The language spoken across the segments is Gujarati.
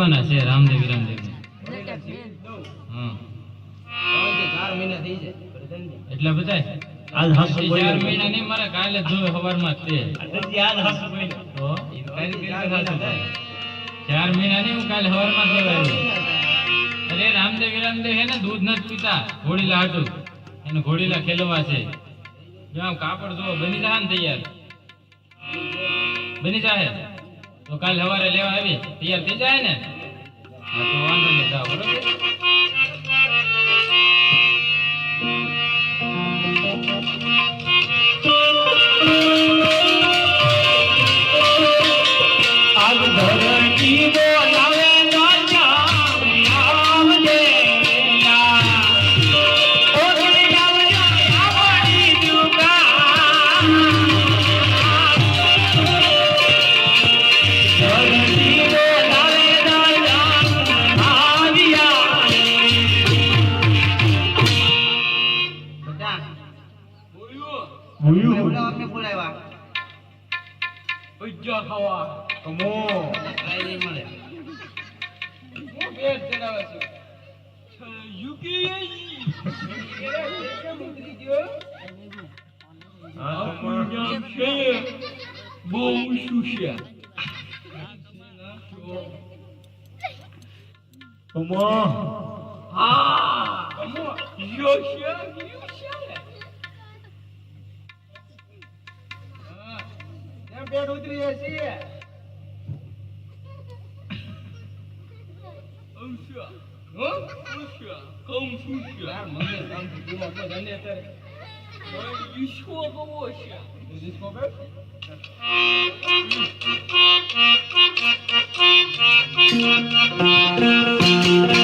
આવ્યાના છે રામદેવ રામદેવ. એટલે બધા ને દૂધ નથી પીતા. ઘોડીલા હાટું. એને ઘોડીલા ખેલવા છે. આમ કાપડ જો બની જાય ને તૈયાર. બની જાહે? તો કાલે સવારે લેવા આવી. તૈયાર થઈ જાય ને? તો વાંધો નહીં જાઓ બરોબર? Uma. Ah! Uma. Joxan, viu, xalé? É berudriazinha. Oxa. Hã? Oxa. Como xuxa? Ah, mãe, dá um pouco, uma coisa, né? Olha, desculpa, oxa. Desculpa, oxa. Thank you.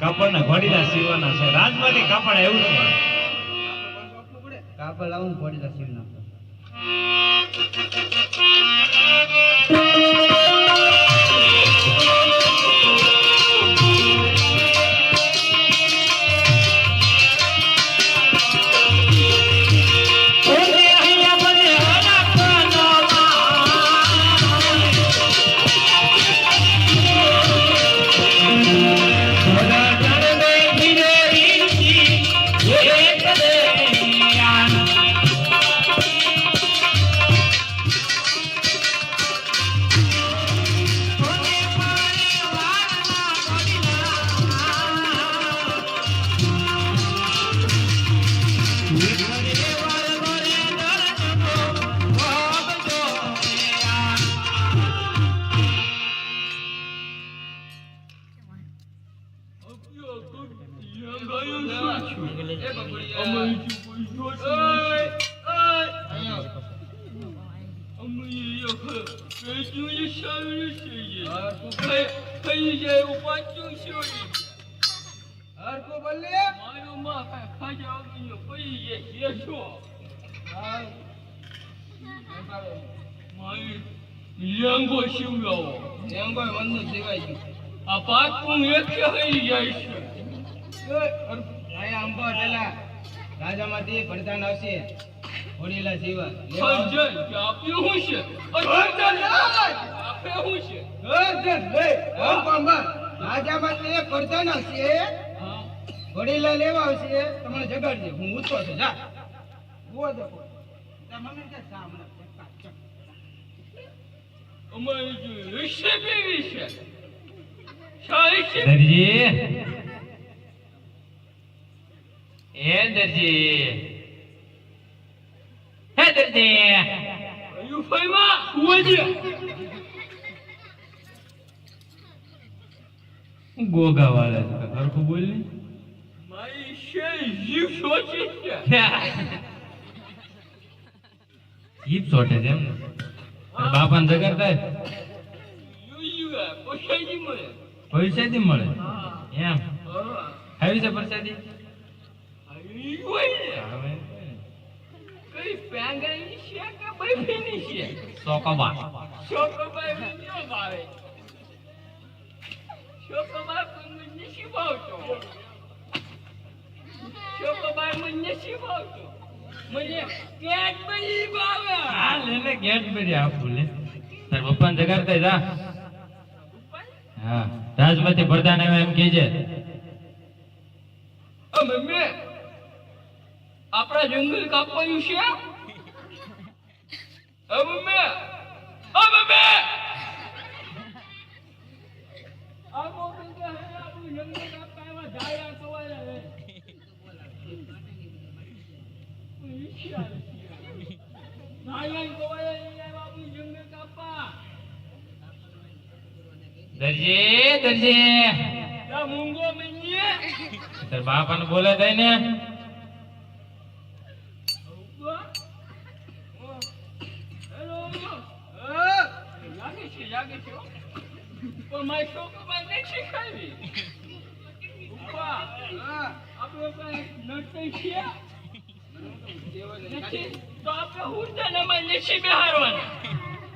કાપડના ઘોડીલા સીવાના છે. રાજમાંથી કાપડ એવું છે. કાપડ લાવું ઘોડીલા સીવના હું એક હઈ જાય છે. આયા અંબો અટેલા રાજામાંથી વરદાન આવશે લેવા આવશે તમને જગાડજે. હું ઊંચો છું જા. બોલ દે મમ્મી કે સામે અમારી જે રેસીપી વિશે દરજી. એ દરજી. હે દરજી. યુફાઈમાં કુવજે ગોગા વાળા છે હરખું બોલ ને મારી છે જીવ સોચી છે. જીપ સોટે છે એમ? યુયુએ પછાડી મળે. પૈસાથી મળે. એમ. આવી છે પ્રસાદી? તાર પપ્પાને જગાડતા જા. હા રાજમાંથી પ્રધાન એમ કહેજે મમ્મી, આપણા જંગલ કાપવાનું છે? મમ્મી મમ્મી આ મોકલ કે હે આપણું જંગલ ઈશ્યા ઝાડા કવાયા અહીંયા આપણું જંગલ કાપા દરજી દરજી. મૂંગો મન્યે. તાર બાપાને બોલે થાય ને. લાગે છે લાગે છે પણ મારી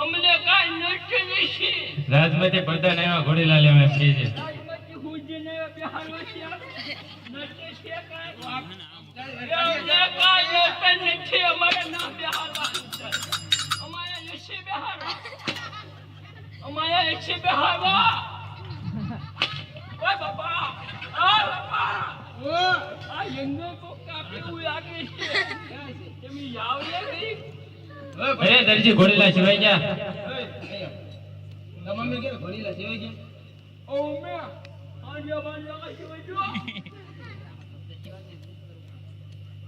છોકરીમાં કાઈ છે નથી તો આપણે હુંદાનામાં નથી બેહારવાના અમને કાંઈ નડતર નથી રાજમાંથી પ્રધાન આવ્યા ઘોડીલા લેવા એમ કહેજે રાજમાંથી હુંદીને બેહારવા છે નડતર છે કાંઈ એમને કાંઈ નથી અમારે ના બિહાર છે અમારે નથી બિહાર અમારે નથી બેહારવા ઓય બાપા આ બાપા આ યંગો કો કાપી એવું લાગે છે તમે લે નહીં અરે દરજી ઘોડીલા સિવાય ગયા મમ્મી કે ઓ મે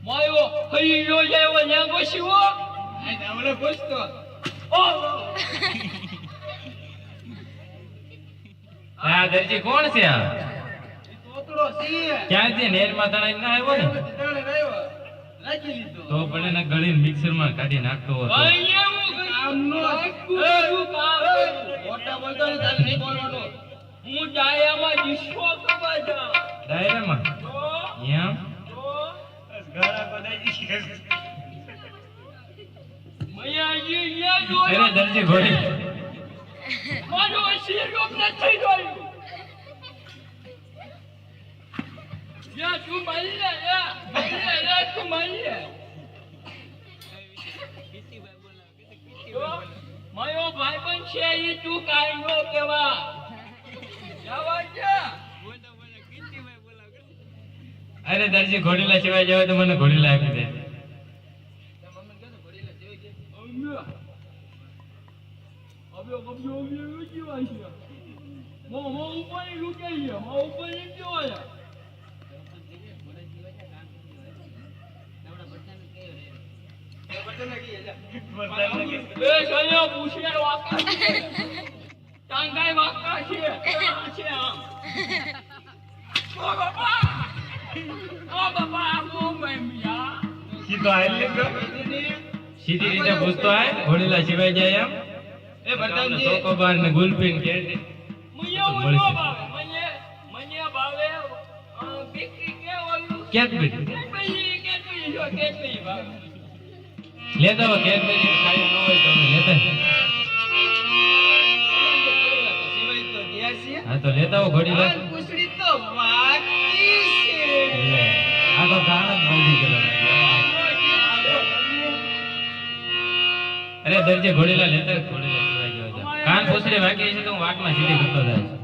માયો હઈ યો આ ઓ આ દરજી કોણ છે આ? ક્યાંથી નેરમાં તણાઈ ના આવ્યો ને? તો પણ એને ગળીને મિક્સરમાં કાઢી નાખતો હતો. હું ડાયામાં ડિસ્કો કરવા જાઉં મૈયાજી અરે દરજી મારો નથી મારી લે તો મારો ભાઈબંધ છે ઈ તું કાઈ નો કેવા જવા અરે દરજી ઘોડીલા સિવાય જવાય તો મને ઘોડીલા આપી દે મો મો ઉપર રૂકે છે મો ઉપર નથી વાયા એ સયો પૂછે વાકા છે ટાંગાઈ વાકા છે આ છે આમ ઓ બાપા ઓ બાપા આ મો મેમિયા સીધો રીતે પૂછતો આય ઘોડીલા સિવાય જાય એમ. એ પ્રધાનજી ચોકોબાર ને ગુલપીન કે એવું ન ભાવે મને ભાવે અ, બીકી કે ઓલું? કેડબરી કેડબરી કેડબરી જો કેડબરી ભાવે લેતા હો કેડબરી ખાઈ ન હોય તો લેતા. હા તો લેતા ઘડી ઘોડીલા પૂછડી તો બાકી છે. તો ગાણ જ બાંધી ગયો અરે દરજે ઘોડેલા લેતા ઘોડેલા સિવાય ગયો કાન પૂછડી બાકી છે તો હું વાટમાં સીધી કરતો જાય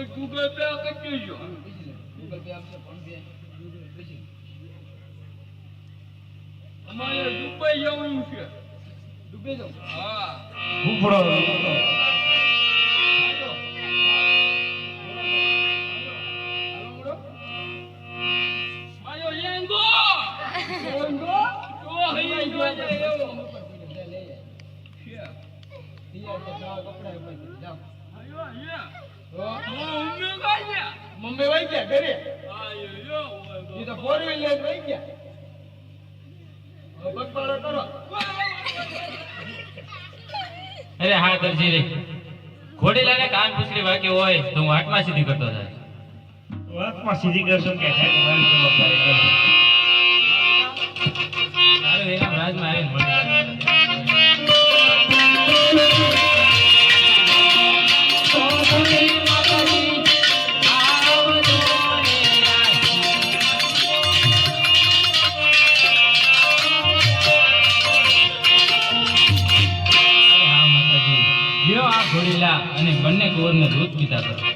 પેમેન્ટ ગૂગલ પે કરી દેજો. ગૂગલ પે આપશે ફોન પે અમારે દુબઈ જવું છે. દુબઈ જવું? હા. ઉપડો મારો મમ્મી વહી ગયા ઘરે એ તો ફોર વહી ગયા કરો અરે હા દરજી રે. ઘોડીલાને કાન પૂછડી વાગી હોય તો હું વાટમાં સીધી કરતો થાય વાતમાં સીધી કરશો કે મારી એના રાજમાં આવીને जातात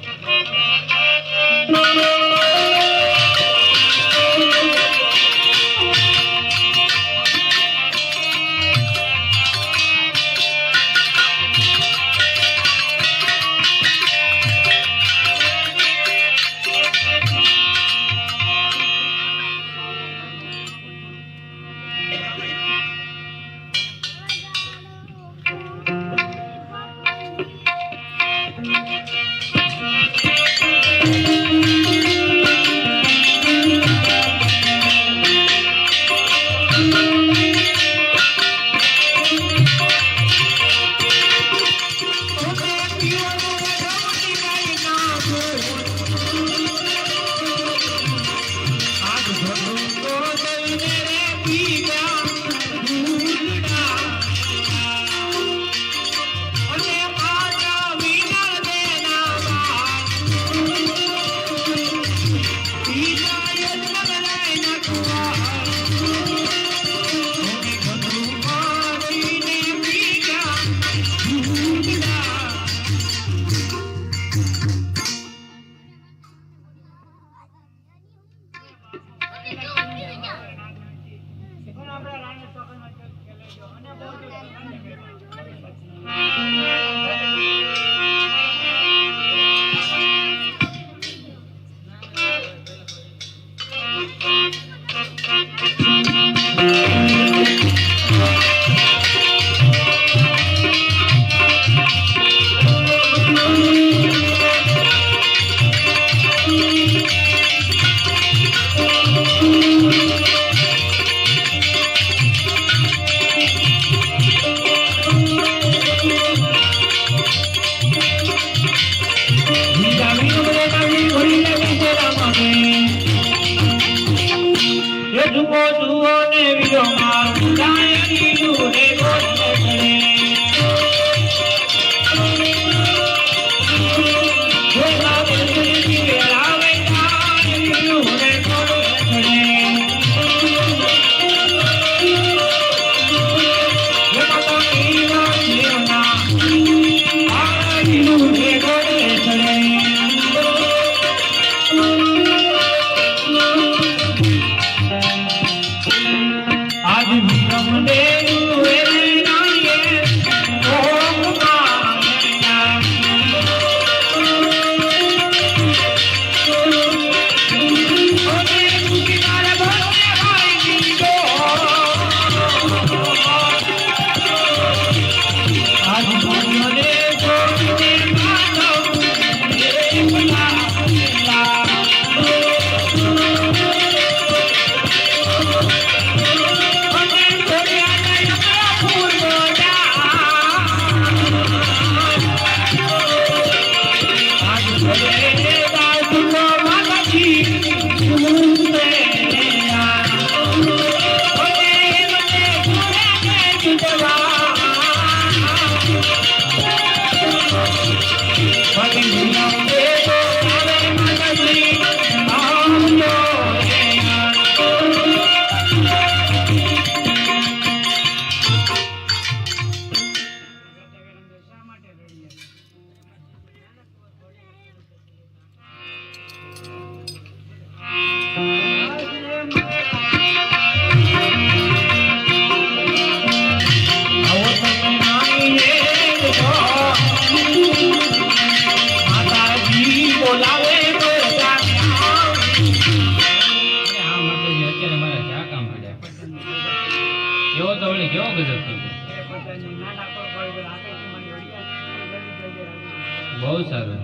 બહુ સારું.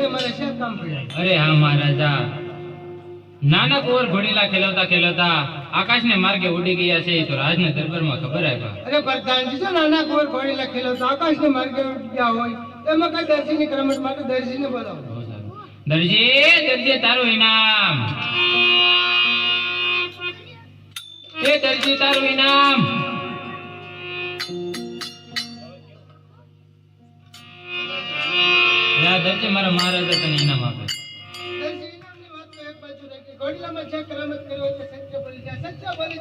અરે હા મહારાજા. નાના કુંવર ઘોડીલા ખેલવતા ખેલવતા આકાશને માર્ગે ઉડી ગયા છે એ તો રાજના દરબારમાં ખબર આપ્યા અરે પ્રધાનજી જો નાના કુંવર ઘોડીલા આકાશ આકાશને માર્ગે ઉડી ગયા હોય? એમાં કઈ દર્શીની ક્રમશ માટે દર્શીને બોલાવો. દરજી દરજી તારું ઇનામ. એ દરજી તારું ઇનામ. દરજી મારા મહારાજ તને ઇનામ આપે. દર્શી વાત એક બાજુ રાખી. ઘોડીલામાં જે કરામત કરી હોય તે સત્ય બોલી સત્ય બોલી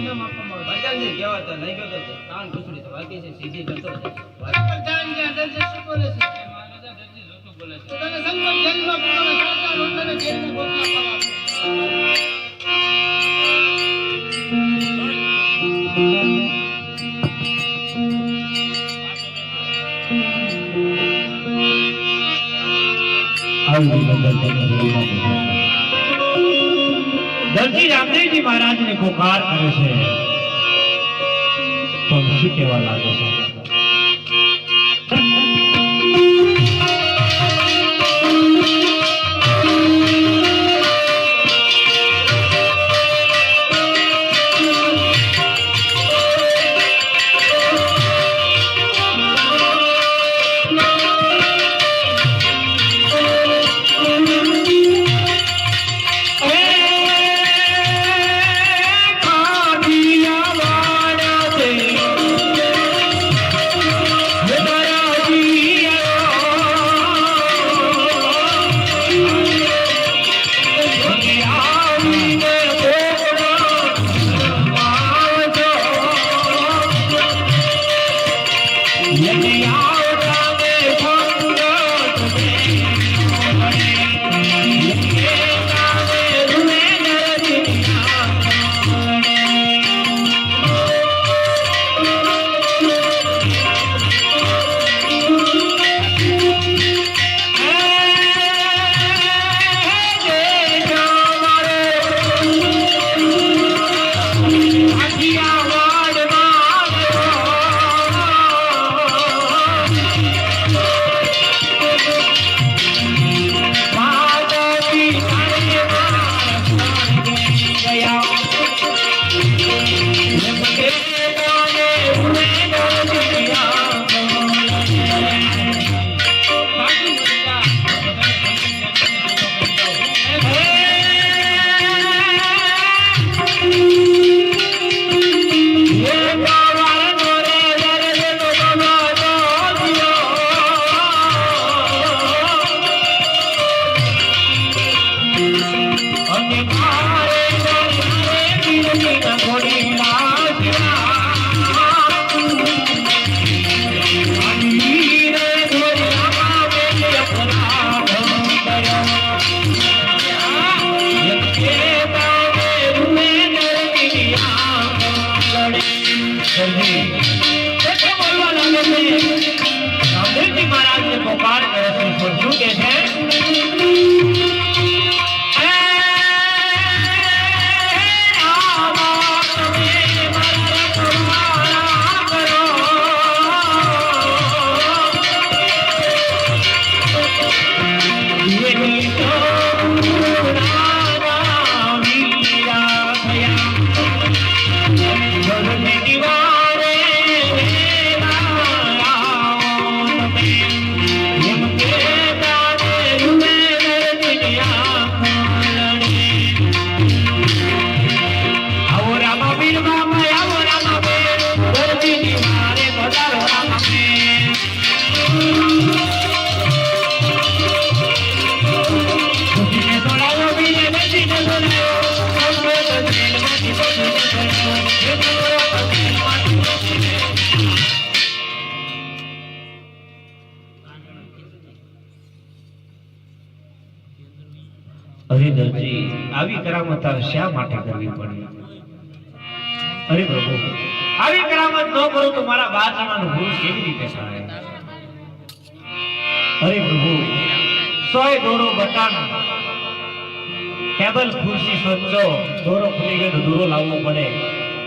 ઇનામ આપવામાં આવે પ્રધાનજી કહેવા તો નહીં ગયો તો કાન તો બાકી છે સીધી. અરે પ્રધાનજી શું બોલે છે. મહારાજા દરજી જોતું બોલે છે? તને સંગમ જેલમાં પૂરો સાચા લોકોને જેલના ગોખલા ખાવા દરજી રામદેવજી મહારાજને પોકાર કરે છે. પણ શું કહેવા લાગે છે હરિધરજી આવી કરામત શા માટે કરવી પડી? અરે પ્રભુ, આવી કરામત ન કરું તો મારા બાદશાહનું ગુરુ કેવી રીતે થાય અરે પ્રભુ, સોય દોરો બટાણ ટેબલ, ખુરશી સોચો દોરો ખુલી ગયો દોરો લાવવો પડે.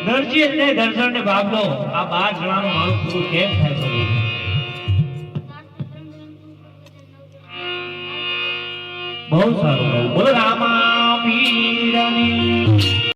દરજી એટલે દર્શન ને બાબલો આ બાર જણાનું મારું પૂરું કેમ થાય પ્રભુ બહુ સારું બોલો રામા પીરની